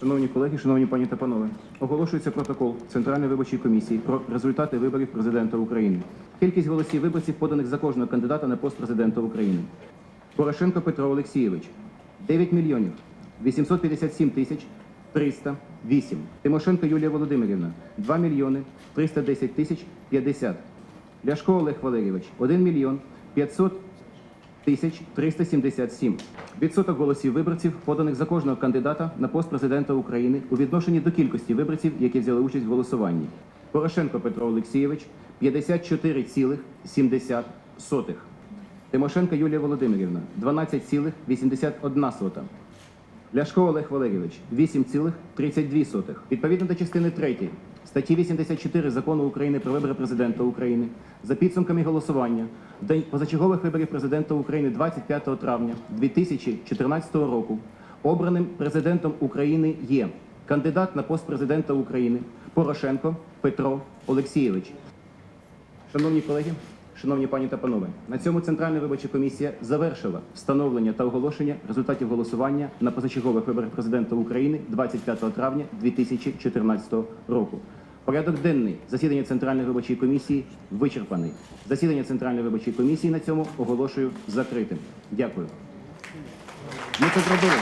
Шановні колеги, шановні пані та панове, оголошується протокол Центральної виборчої комісії про результати виборів президента України. Кількість голосів виборців, поданих за кожного кандидата на пост президента України. Порошенко Петро Олексійович 9 мільйонів 857 тисяч 308. Тимошенко Юлія Володимирівна 2 мільйони 310 тисяч 50. Ляшко Олег Валерійович 1 мільйон 500 тисяч 377. Відсоток голосів виборців, поданих за кожного кандидата на пост президента України у відношенні до кількості виборців, які взяли участь в голосуванні. Порошенко Петро Олексійович 54,70. Тимошенко Юлія Володимирівна 12,81. Ляшко Олег Валерійович 8,32. Відповідно до частини 3 статті 84 Закону України про вибори президента України за підсумками голосування в день позачергових виборів президента України 25 травня 2014 року обраним президентом України є кандидат на пост президента України Порошенко Петро Олексійович. Шановні колеги, шановні пані та панове, на цьому Центральна виборча комісія завершила встановлення та оголошення результатів голосування на позачергових виборах президента України 25 травня 2014 року. Порядок денний засідання Центральної виборчої комісії вичерпаний. Засідання Центральної виборчої комісії на цьому оголошую закритим. Дякую. Ми це зробили.